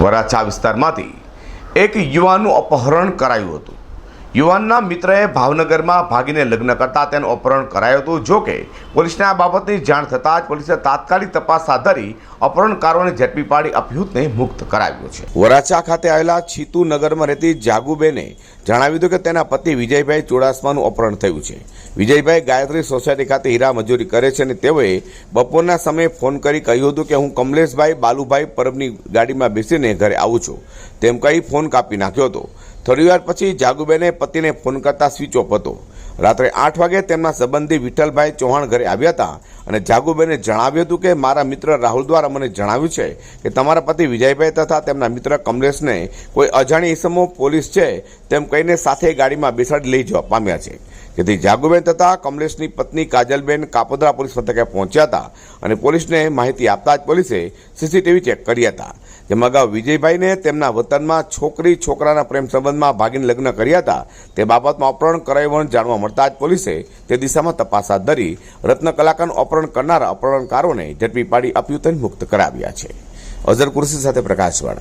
વરાછા વિસ્તારમાંથી એક યુવાનનું અપહરણ કરાયું હતું. યુવાનના મિત્રએ ભાવનગરમાં ભાગીને લગ્ન કરતા તેનું અપહરણ કરાયું હતું. જો કે, પોલીસને આ બાબતની જાણ થતાં જ પોલીસે તાત્કાલિક તપાસ હાથ ધરી અપહરણકારોને ઝડપી પાડી અભ્યુતને મુક્ત કરાવ્યો છે. વરાછા ખાતે આવેલા છીતુ નગરમાં રહેતી જાગુબેને જણાવ્યું હતું કે તેના પતિ વિજયભાઈ ચુડાસમાનું અપહરણ થયું છે. વિજયભાઈ ગાયત્રી સોસાયટી ખાતે હીરા મજૂરી કરે છે અને તેઓએ બપોરના સમયે ફોન કરી કહ્યું હતું કે, હું કમલેશભાઈ બાલુભાઈ પરબની ગાડીમાં બેસીને ઘરે આવું છું. તેમ કહી ફોન કાપી નાખ્યો હતો. થોડી વાર પછી જાગુબેને પતિને ફોન કરતા સ્વિચ ઓફ હતો. રાત્રે આઠ વાગે તેમના સંબંધી વિઠ્ઠલભાઈ ચૌહાણ ઘરે આવ્યા હતા અને જાગુબેને જણાવ્યું હતું કે મારા મિત્ર રાહુલ દ્વારા મને જણાવ્યું છે કે તમારા પતિ વિજયભાઈ તથા તેમના મિત્ર કમલેશને કોઈ અજાણી ઇસમો પોલીસ છે તેમ કહીને સાથે ગાડીમાં બેસાડી લઈ જવા પામ્યા છે. જેથી જાગુબેન તથા કમલેશની પત્ની કાજલબેન કાપોદરા પોલીસ મથકે પહોંચ્યા હતા અને પોલીસને માહિતી આપતા જ પોલીસે સીસીટીવી ચેક કર્યા હતા. જેમાં અગાઉ વિજયભાઈને તેમના વતનમાં છોકરી છોકરાના પ્રેમ સંબંધમાં ભાગીને લગ્ન કર્યા હતા, તે બાબતમાં અપહરણ કરાયું જાણવા મળતા જ પોલીસે તે દિશામાં તપાસ હાથ ધરી રત્ન કલાકારનું અપહરણ કરનારા અપહરણકારોને ઝડપી પાડી અપ્યુતન મુક્ત કરાવ્યા છે. અઝર કુરશી સાથે પ્રકાશવાળા